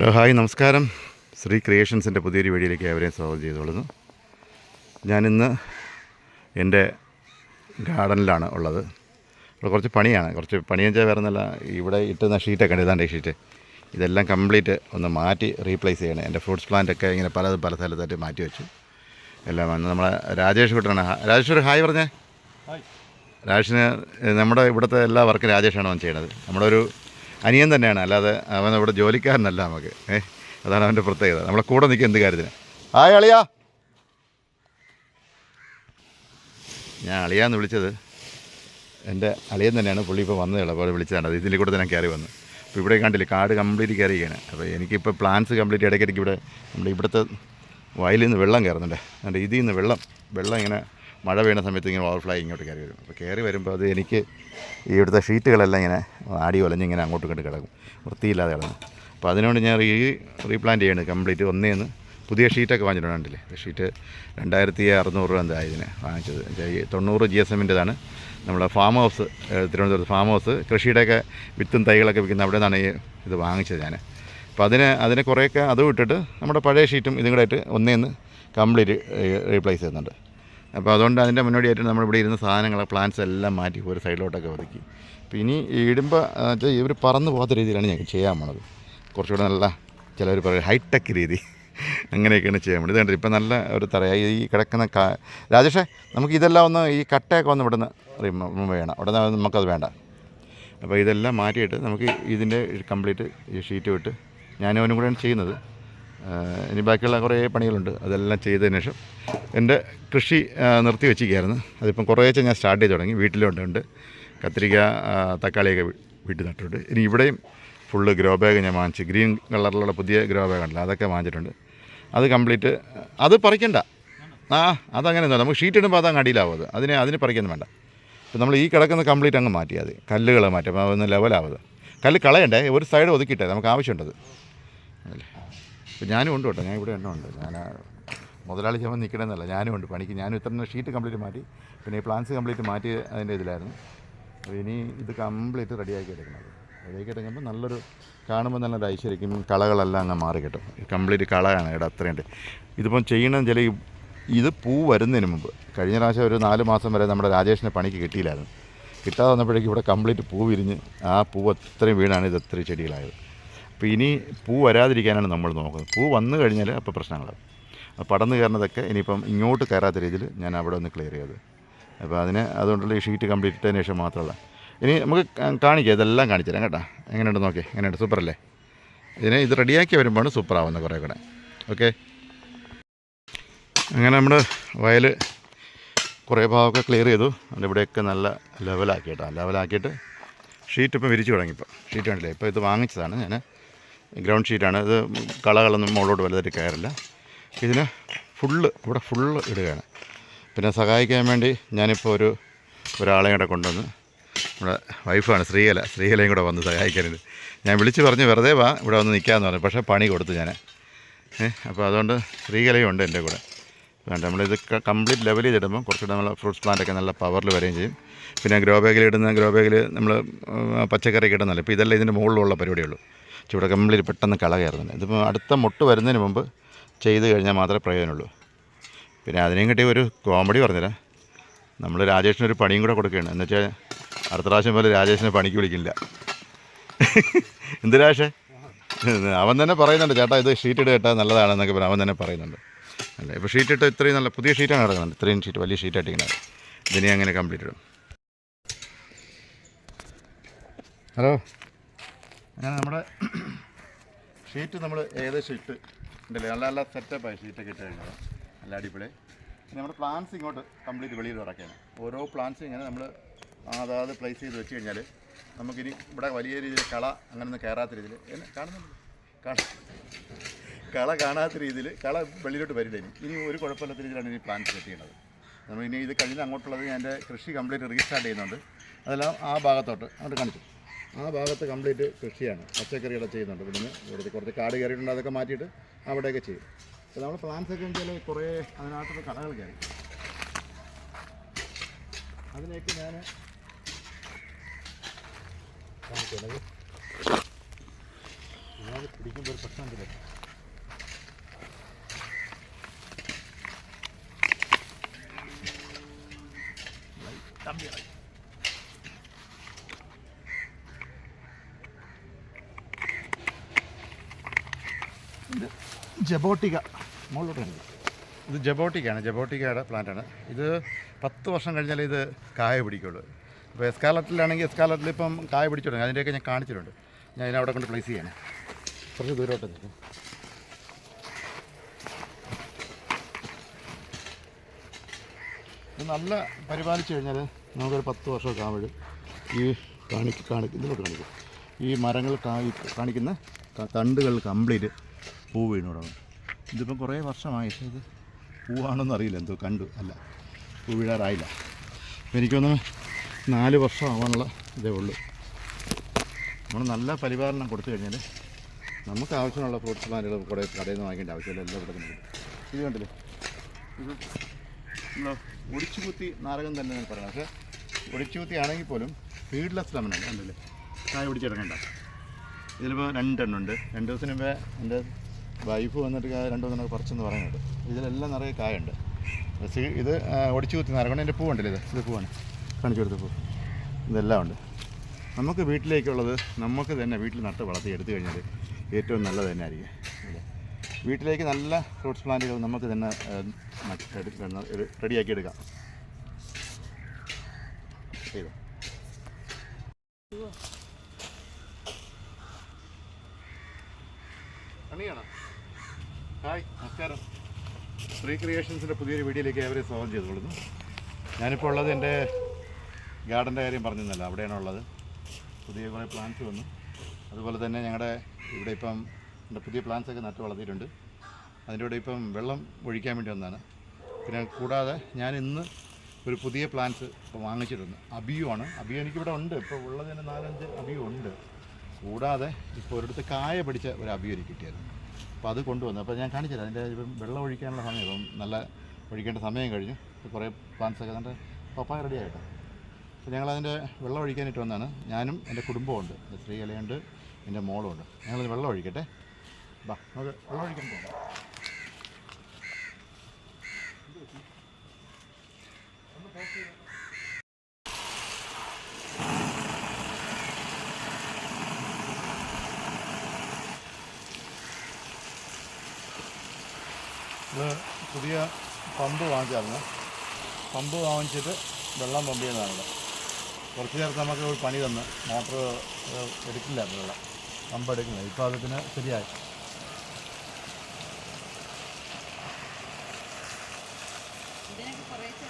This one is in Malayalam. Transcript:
ഹലോ ഹായ് നമസ്കാരം. ശ്രീ ക്രിയേഷൻസിന്റെ പുതിയൊരു വീഡിയോയിലേക്ക് അവരെയും സ്വാഗതം ചെയ്തുകൊള്ളുന്നു. ഞാനിന്ന് എന്റെ ഗാർഡനിലാണ് ഉള്ളത്. ഇവിടെ കുറച്ച് പണിയാണ്. കുറച്ച് പണിയെന്ന് വെച്ചാൽ വേറെ നല്ല ഇവിടെ ഇട്ടുന്ന ഷീറ്റൊക്കെ ഉണ്ട്. ഇതാണ്ട് ഷീറ്റ്. ഇതെല്ലാം കംപ്ലീറ്റ് ഒന്ന് മാറ്റി റീപ്ലേസ് ചെയ്യണം. എന്റെ ഫ്രൂട്ട്സ് പ്ലാന്റൊക്കെ ഇങ്ങനെ പല പല സ്ഥലത്തായിട്ട് മാറ്റി വെച്ചു. എല്ലാം വന്ന് നമ്മളെ രാജേഷ് കുട്ടനാണ്. രാജേഷ് ഒരു ഹായ് പറഞ്ഞേ. രാജേഷിന് നമ്മുടെ ഇവിടുത്തെ എല്ലാ വർക്കും രാജേഷാണ് അവൻ ചെയ്യണത്. നമ്മുടെ ഒരു അനിയൻ തന്നെയാണ്. അല്ലാതെ അവൻ അവിടെ ജോലിക്കാരനല്ല നമുക്ക്. ഏ അതാണ് അവന്റെ പ്രത്യേകത. നമ്മളെ കൂടെ നിൽക്കുക എന്ത് കാര്യത്തിന്. ആ അളിയാ. ഞാൻ അളിയാന്ന് വിളിച്ചത് എന്റെ അളിയൻ തന്നെയാണ്. പുള്ളി ഇപ്പോൾ വന്നതേ അപ്പോൾ വിളിച്ചതാണ്. അത് ഇതിന്റെ കൂടെ തന്നെ കയറി വന്നു. അപ്പോൾ ഇവിടെ കണ്ടില്ലേ കാട് കംപ്ലീറ്റ് കയറിയാണ് അപ്പോൾ എനിക്കിപ്പോൾ പ്ലാൻസ് കംപ്ലീറ്റ് ഇടയ്ക്കിടയ്ക്ക് ഇവിടെ നമ്മുടെ ഇവിടുത്തെ വയലിൽ നിന്ന് വെള്ളം കയറുന്നുണ്ട്. അതുകൊണ്ട് ഇതിൽ നിന്ന് വെള്ളം വെള്ളം ഇങ്ങനെ മഴ വീണ സമയത്ത് ഇങ്ങനെ ഓവർഫ്ലൈ ഇങ്ങോട്ട് കയറി വരും. അപ്പോൾ കയറി വരുമ്പോൾ അത് എനിക്ക് ഇവിടുത്തെ ഷീറ്റുകളെല്ലാം ഇങ്ങനെ ആടി ഒലഞ്ഞ് ഇങ്ങനെ അങ്ങോട്ടും ഇങ്ങോട്ട് കിടക്കും. വൃത്തിയില്ലാതെ കിടക്കും. അപ്പോൾ അതിനോട് ഞാൻ റീ റീപ്ലാന്റ് ചെയ്യണം കംപ്ലീറ്റ് ഒന്നേന്ന് പുതിയ ഷീറ്റൊക്കെ വാങ്ങിച്ചിട്ടുണ്ട് കണ്ടില്ലേ? ഷീറ്റ് രണ്ടായിരത്തി അറുന്നൂറ് രൂപ എന്താ ഇതിന് വാങ്ങിച്ചത്. തൊണ്ണൂറ് ജി എസ് എമ്മിന്റെതാണ് നമ്മുടെ ഫാം ഹൗസ് തിരുവനന്തപുരത്ത് ഫാം ഹൗസ് കൃഷിയുടെയൊക്കെ വിത്തും തൈകളൊക്കെ വിൽക്കുന്ന അവിടെ നിന്നാണ് ഈ ഇത് വാങ്ങിച്ചത് ഞാൻ അപ്പോൾ അതിന് അതിനെ കുറേയൊക്കെ അതും ഇട്ടിട്ട് നമ്മുടെ പഴയ ഷീറ്റും ഇതും കൂടെ ആയിട്ട് ഒന്നേന്ന് കംപ്ലീറ്റ് റീപ്ലേസ് ചെയ്യുന്നുണ്ട്. അപ്പോൾ അതുകൊണ്ട് അതിന്റെ മുന്നോടിയായിട്ട് നമ്മളിവിടെ ഇരുന്ന സാധനങ്ങൾ പ്ലാന്റ്സ് എല്ലാം മാറ്റി ഒരു സൈഡിലോട്ടൊക്കെ ഒതുക്കി. അപ്പോൾ ഇനി ഇടുമ്പോൾ ഇവർ പറന്നു പോകാത്ത രീതിയിലാണ് ഞങ്ങൾക്ക് ചെയ്യാൻ പോണത്. കുറച്ചുകൂടെ നല്ല ചിലർ പറയും ഹൈടെക് രീതി. അങ്ങനെയൊക്കെയാണ് ചെയ്യാൻ വേണ്ടി ഇതുണ്ട് ഇപ്പം നല്ല ഒരു തറയായി ഈ കിടക്കുന്ന കാ രാജേഷേ നമുക്ക് ഇതെല്ലാം ഒന്ന് ഈ കട്ടയൊക്കെ ഒന്ന് ഇവിടുന്ന് റിമൂവ് അവിടെ നിന്ന് നമുക്കത് വേണ്ട. അപ്പോൾ ഇതെല്ലാം മാറ്റിയിട്ട് നമുക്ക് ഇതിന്റെ കംപ്ലീറ്റ് ഈ ഷീറ്റ് വിട്ട് ഞാനും അവനും കൂടെയാണ് ചെയ്യുന്നത്. ഇനി ബാക്കിയുള്ള കുറേ പണികളുണ്ട്. അതെല്ലാം ചെയ്തതിന് ശേഷം എന്റെ കൃഷി നിർത്തി വെച്ചിരിക്കുകയായിരുന്നു. അതിപ്പം കുറേശ്ശെ ഞാൻ സ്റ്റാർട്ട് ചെയ്ത് തുടങ്ങി. വീട്ടിലുണ്ട് ഉണ്ട്. കത്തിരിക്ക തക്കാളിയൊക്കെ വീട്ടിൽ നട്ടിട്ടുണ്ട്. ഇനി ഇവിടെയും ഫുള്ള് ഗ്രോ ബാഗ് ഞാൻ വാങ്ങിച്ചു. ഗ്രീൻ കളറിലുള്ള പുതിയ ഗ്രോ ബാഗ് ഉണ്ടല്ലോ അതൊക്കെ വാങ്ങിച്ചിട്ടുണ്ട്. അത് കംപ്ലീറ്റ് അത് പറിക്കണ്ട. ആ അതങ്ങനെ ഒന്നും നമുക്ക് ഷീറ്റ് ഇടുമ്പോൾ അതങ്ങ് അടിയിലാവും അത്. അതിനെ അതിന് പറിക്കൊന്നും വേണ്ട. ഇപ്പം നമ്മൾ ഈ കിടക്കുന്ന കംപ്ലീറ്റ് അങ്ങ് മാറ്റിയാൽ മതി. കല്ലുകൾ മാറ്റി. അതൊന്ന് ലെവലാവത് കല്ല് കളയണ്ടേ? ഒരു സൈഡ് ഒതുക്കിയിട്ടേ നമുക്ക് ആവശ്യമുണ്ടത്. ഞാനും ഉണ്ട് കേട്ടോ. ഞാൻ ഇവിടെ എണ്ണം ഉണ്ട്. ഞാൻ മുതലാളി ചുമ നിൽക്കണമെന്നല്ല ഞാനും ഉണ്ട്. പണിക്ക് ഞാനും ഇത്ര ഷീറ്റ് കംപ്ലീറ്റ് മാറ്റി. പിന്നെ ഈ പ്ലാൻസ് കംപ്ലീറ്റ് മാറ്റി അതിന്റെ ഇതിലായിരുന്നു. അപ്പോൾ ഇനി ഇത് കംപ്ലീറ്റ് റെഡിയാക്കി എടുക്കുന്നത്. റെഡിയാക്കി എടുക്കുമ്പോൾ നല്ലൊരു കാണുമ്പോൾ നല്ലൊരു ഐശ്വര്യക്കും കളകളെല്ലാം അങ്ങ് മാറി കിട്ടും. കംപ്ലീറ്റ് കളയാണ് ഇവിടെ അത്രയുണ്ട് ഇതിപ്പം ചെയ്യണമെന്ന് ചില ഇത് പൂ വരുന്നതിന് മുമ്പ് കഴിഞ്ഞ പ്രാവശ്യം ഒരു നാല് മാസം വരെ നമ്മുടെ രാജേഷിനെ പണിക്ക് കിട്ടിയില്ലായിരുന്നു. കിട്ടാതെ വന്നപ്പോഴേക്കും ഇവിടെ കംപ്ലീറ്റ് പൂ വിരിഞ്ഞ് ആ പൂ അത്രയും വീണാണ് ഇത് അത്രയും ചെടികളായത്. അപ്പോൾ ഇനി പൂ വരാതിരിക്കാനാണ് നമ്മൾ നോക്കുന്നത്. പൂ വന്നു കഴിഞ്ഞാൽ അപ്പോൾ പ്രശ്നങ്ങളാണ് അപ്പോൾ പടന്ന് കയറുന്നതൊക്കെ ഇനിയിപ്പം ഇങ്ങോട്ട് കയറാത്ത രീതിയിൽ ഞാൻ അവിടെ ഒന്ന് ക്ലിയർ ചെയ്തത് അപ്പോൾ അതിന് അതുകൊണ്ടുള്ള ഈ ഷീറ്റ് കംപ്ലീറ്റ് ഇട്ടതിന് ശേഷം മാത്രമല്ല. ഇനി നമുക്ക് കാണിക്കാം. ഇതെല്ലാം കാണിച്ചു തരാം കേട്ടോ. എങ്ങനെയുണ്ട് നോക്കി. എങ്ങനെയുണ്ട്? സൂപ്പറല്ലേ? ഇതിനെ ഇത് റെഡിയാക്കി വരുമ്പോഴാണ് സൂപ്പറാവുന്നത് കുറേ കൂടെ. ഓക്കെ? അങ്ങനെ നമ്മൾ വയൽ കുറേ ഭാഗമൊക്കെ ക്ലിയർ ചെയ്തു. അതിന്റെ ഇവിടെയൊക്കെ നല്ല ലെവലാക്കി കേട്ടോ ലെവലാക്കിയിട്ട് ഷീറ്റ് ഇപ്പം വിരിച്ചു തുടങ്ങി തുടങ്ങിയപ്പോൾ ഷീറ്റ് കണ്ടില്ലേ? ഇപ്പോൾ ഇത് വാങ്ങിച്ചതാണ് ഞാൻ ഗ്രൗണ്ട് ഷീറ്റാണ് ഇത് കളകളൊന്നും മുകളിലോട്ട് വലുതായിട്ട് കയറില്ല. ഇതിന് ഫുള്ള് ഇവിടെ ഫുള്ള് ഇടുകയാണ്. പിന്നെ സഹായിക്കാൻ വേണ്ടി ഞാനിപ്പോൾ ഒരു ഒരാളെ കൂടെ കൊണ്ടുവന്ന് നമ്മുടെ വൈഫാണ് ശ്രീകല ശ്രീകലയും കൂടെ വന്ന് സഹായിക്കാനുണ്ട്. ഞാൻ വിളിച്ച് പറഞ്ഞ് വെറുതെ വാ ഇവിടെ വന്ന് നിൽക്കാമെന്ന് പറഞ്ഞു. പക്ഷേ പണി കൊടുത്തു ഞാൻ അപ്പോൾ അതുകൊണ്ട് ശ്രീകലയും ഉണ്ട് എന്റെ കൂടെ. വേണ്ട നമ്മളിത് കംപ്ലീറ്റ് ലെവൽ ചെയ്തിടുമ്പോൾ കുറച്ചുകൂടെ നമ്മൾ ഫ്രൂട്ട്സ് പ്ലാന്റൊക്കെ നല്ല പവറിൽ വരികയും ചെയ്യും. പിന്നെ ഗ്രോ ബാഗിൽ ഇടുന്ന ഗ്രോ ബാഗിൽ നമ്മൾ പച്ചക്കറി ഇടുന്നല്ലോ ഇപ്പോൾ ഇതെല്ലാം ഇതിന്റെ മുകളിലുള്ള പരിപാടിയുള്ളൂ ഇവിടെ കംപ്ലീറ്റ് പെട്ടെന്ന് കള കയറുന്നുണ്ട്. ഇതിപ്പോൾ അടുത്ത മുട്ട് വരുന്നതിന് മുമ്പ് ചെയ്ത് കഴിഞ്ഞാൽ മാത്രമേ പ്രയോജനമുള്ളൂ. പിന്നെ അതിനെയും കിട്ടിയ ഒരു കോമഡി പറഞ്ഞുതരാം. നമ്മൾ രാജേഷിന് ഒരു പണിയും കൂടെ കൊടുക്കുകയാണ്. എന്ന് വെച്ചാൽ അടുത്ത പ്രാവശ്യം പോലെ രാജേഷിനെ പണിക്ക് വിളിക്കില്ല. എന്ത് രാഷേ അവൻ തന്നെ പറയുന്നുണ്ട് ചേട്ടാ ഇത് ഷീറ്റ് ഇട്ട് കേട്ടാൽ നല്ലതാണെന്നൊക്കെ പറഞ്ഞ് അവൻ തന്നെ പറയുന്നുണ്ട്. അല്ല? ഇപ്പോൾ ഷീറ്റ് ഇട്ട് ഇത്രയും നല്ല പുതിയ ഷീറ്റാണ് കിടക്കുന്നത് ഇത്രയും ഷീറ്റ് വലിയ ഷീറ്റായിട്ട് ഇങ്ങനെ ഇതിനെ അങ്ങനെ കംപ്ലീറ്റ് ഇടും. ഹലോ? അങ്ങനെ നമ്മുടെ ഷീറ്റ് നമ്മൾ ഏകദേശം ഇട്ട് ഉണ്ടല്ലേ? നല്ല നല്ല സെറ്റപ്പായി ഷീറ്റൊക്കെ ഇട്ട് കഴിഞ്ഞാൽ നല്ല അടിപൊളി. നമ്മുടെ പ്ലാൻസ് ഇങ്ങോട്ട് കംപ്ലീറ്റ് വെളിയിൽ ഇറക്കുകയാണ് ഓരോ പ്ലാൻസും ഇങ്ങനെ നമ്മൾ അതാത് പ്ലേസ് ചെയ്ത് വെച്ച് കഴിഞ്ഞാൽ നമുക്കിനി ഇവിടെ വലിയ രീതിയിൽ കള അങ്ങനെയൊന്നും കയറാത്ത രീതിയിൽ കാണുന്നുണ്ട്? കാണ കള കാണാത്ത രീതിയിൽ കള വെളിയിലോട്ട് വരില്ല ഇനി. ഇനി ഒരു കുഴപ്പമില്ലാത്ത രീതിയിലാണ് ഇനി പ്ലാൻസ് സെറ്റ് ചെയ്യുന്നത്. നമ്മൾ ഇനി ഇത് കഴിഞ്ഞ് അങ്ങോട്ടുള്ളത് ഞാൻ എന്റെ കൃഷി കംപ്ലീറ്റ് റീസ്റ്റാർട്ട് ചെയ്യുന്നുണ്ട്. അതെല്ലാം ആ ഭാഗത്തോട്ട് അങ്ങോട്ട് കാണിച്ചു. ആ ഭാഗത്ത് കംപ്ലീറ്റ് കൃഷിയാണ്. പച്ചക്കറികളെ ചെയ്യുന്നുണ്ട്. ഇവിടുന്ന് ഇവിടുത്തെ കുറച്ച് കാട് കയറിയിട്ടുണ്ട്. അതൊക്കെ മാറ്റിയിട്ട് അവിടെയൊക്കെ ചെയ്യും. അപ്പോൾ നമ്മൾ പ്ലാന്റ്സ് ഒക്കെ വെച്ചാൽ കുറേ അതിനകത്തുള്ള കടകൾ കയറി. അതിലേക്ക് ഞാൻ അത് പിടിക്കുമ്പോൾ ഒരു പ്രശ്നം പ്രശ്നമുണ്ടല്ലേ ഇത് ജബോട്ടിക. മുകളിലോട്ട് ഇത് ജബോട്ടിക്കാണ് ജബോട്ടിക്കയുടെ പ്ലാന്റാണ്. ഇത് പത്ത് വർഷം കഴിഞ്ഞാൽ ഇത് കായ പിടിക്കുള്ളൂ. ഇപ്പോൾ എസ്കാലറ്റിലാണെങ്കിൽ എസ്കാലറ്റിൽ ഇപ്പം കായ പിടിച്ചു തുടങ്ങി അതിന്റെയൊക്കെ ഞാൻ കാണിച്ചിട്ടുണ്ട്. ഞാൻ ഇതിനവിടെ കൊണ്ട് പ്ലേസ് ചെയ്യാൻ കുറച്ച് ദൂരോട്ട് നിൽക്കും. ഇത് നല്ല പരിപാലിച്ച് കഴിഞ്ഞാൽ നമുക്കൊരു പത്ത് വർഷം ആകുമ്പോൾ ഈ കാണിക്ക് കാണിക്കുന്നതിലോട്ട് കാണിക്കും. ഈ മരങ്ങൾ കാണിക്കുന്ന തണ്ടുകൾ കംപ്ലീറ്റ്. പൂ വീണ് തുടങ്ങും ഇതിപ്പം കുറേ വർഷമായി. ഇത് പൂവാണെന്ന് അറിയില്ല എന്തോ കണ്ടു. അല്ല പൂ വീഴാറായില്ല അപ്പം എനിക്കൊന്ന് നാല് വർഷം ആവാനുള്ള ഇതേ ഉള്ളൂ. നമ്മൾ നല്ല പരിപാലനം കൊടുത്തു കഴിഞ്ഞാൽ നമുക്ക് ആവശ്യമുള്ള ഫ്രൂട്ട്സ് പ്ലാന്റുകൾ കൂടെ കടയിൽ നിന്ന് വാങ്ങിക്കേണ്ട ആവശ്യമില്ല. എല്ലാം ഇവിടെ കിട്ടും. ഇത് കണ്ടില്ലേ? ഇത് ഒടിച്ചു ഒടിച്ചുകുത്തി നാരകം തന്നെ ഞാൻ പറയാം പക്ഷേ ഒടിച്ചുകുത്തി ആണെങ്കിൽ പോലും ഫീഡ്ലെസ് ലെമനാണ് കണ്ടില്ലേ? കായ പിടിച്ചെടുക്കണ്ട ഇതിലിപ്പോൾ രണ്ടെണ്ണുണ്ട് രണ്ട് ദിവസത്തിന് മുമ്പേ എന്റെ വൈഫ് വന്നിട്ട് രണ്ട് ദിവസം പറിച്ചെന്ന് പറയുന്നുണ്ട്. ഇതിലെല്ലാം നിറയെ കായുണ്ട്. ഇത് ഒടിച്ചു കുത്തി നിറക്കണം എന്റെ പൂവുണ്ടല്ലോ ഇത്? ഇത് പൂവാണ്. കാണിച്ചു കൊടുത്ത പൂ. ഇതെല്ലാം ഉണ്ട്. നമുക്ക് വീട്ടിലേക്കുള്ളത് നമുക്ക് തന്നെ വീട്ടിൽ നട്ട് വളർത്തി എടുത്തു കഴിഞ്ഞാൽ ഏറ്റവും നല്ലത് തന്നെ ആയിരിക്കും. വീട്ടിലേക്ക് നല്ല ഫ്രൂട്ട്സ് പ്ലാന്റുകൾ നമുക്ക് തന്നെ റെഡിയാക്കി എടുക്കാം. ചെയ്തോ? അണിയാണോ ഹായ് നമസ്കാരം. ശ്രീ ക്രിയേഷൻസിന്റെ പുതിയൊരു വീഡിയോയിലേക്ക് അവരെ സ്വാഗതം ചെയ്തുകൊള്ളുന്നു. ഞാനിപ്പോൾ ഉള്ളത് എന്റെ ഗാർഡന്റെ കാര്യം പറഞ്ഞിരുന്നല്ലോ അവിടെയാണ് ഉള്ളത്. പുതിയ കുറേ പ്ലാന്റ്സ് വന്നു. അതുപോലെ തന്നെ ഞങ്ങളുടെ ഇവിടെ ഇപ്പം എന്റെ പുതിയ പ്ലാന്റ്സ് ഒക്കെ നട്ട് വളർത്തിയിട്ടുണ്ട്. അതിന്റെ കൂടെ ഇപ്പം വെള്ളം ഒഴിക്കാൻ വേണ്ടി വന്നതാണ്. പിന്നെ കൂടാതെ ഞാൻ ഇന്ന് ഒരു പുതിയ പ്ലാന്റ്സ് ഇപ്പോൾ വാങ്ങിച്ചിട്ടുണ്ട്. അബിയു ആണ് അബിയു എനിക്കിവിടെ ഉണ്ട്. ഇപ്പോൾ ഉള്ളതിന് നാലഞ്ച് അബിയു ഉണ്ട് കൂടാതെ ഇപ്പോൾ ഒരിടത്ത് കായ പിടിച്ച ഒരു എനിക്ക് കിട്ടിയായിരുന്നു. അപ്പോൾ അത് കൊണ്ടുവന്നു. അപ്പോൾ ഞാൻ കാണിച്ചില്ല അതിന്റെ ഇപ്പം വെള്ളം ഒഴിക്കാനുള്ള സമയം. ഇപ്പം നല്ല ഒഴിക്കേണ്ട സമയം കഴിഞ്ഞു. കുറേ പ്ലാൻസൊക്കെ അതിന്റെ പപ്പായ റെഡി ആയിട്ടോ. അപ്പോൾ ഞങ്ങളതിന്റെ വെള്ളം ഒഴിക്കാനായിട്ട് വന്നതാണ് ഞാനും എന്റെ കുടുംബമുണ്ട് എന്റെ സ്ത്രീ ഇലയുണ്ട് എന്റെ മോളും ഉണ്ട് ഞങ്ങളത് വെള്ളം ഒഴിക്കട്ടെ. ബാ നമുക്ക് വെള്ളം ഒഴിക്കാൻ പോകാം. ഇത് പുതിയ പമ്പ് വാങ്ങിച്ചായിരുന്നു. പമ്പ് വാങ്ങിച്ചിട്ട് വെള്ളം പമ്പ് ചെയ്യുന്നതാണ് കുറച്ച് നേരത്തെ നമുക്ക് ഒരു പണി തന്ന്. മോട്ടർ എടുക്കില്ലായിരുന്നു വെള്ളം പമ്പ് എടുക്കില്ല. ഇപ്പോൾ അത് പിന്നെ ശരിയായി. ഇതിനൊക്കെ കുറേശ്ശെ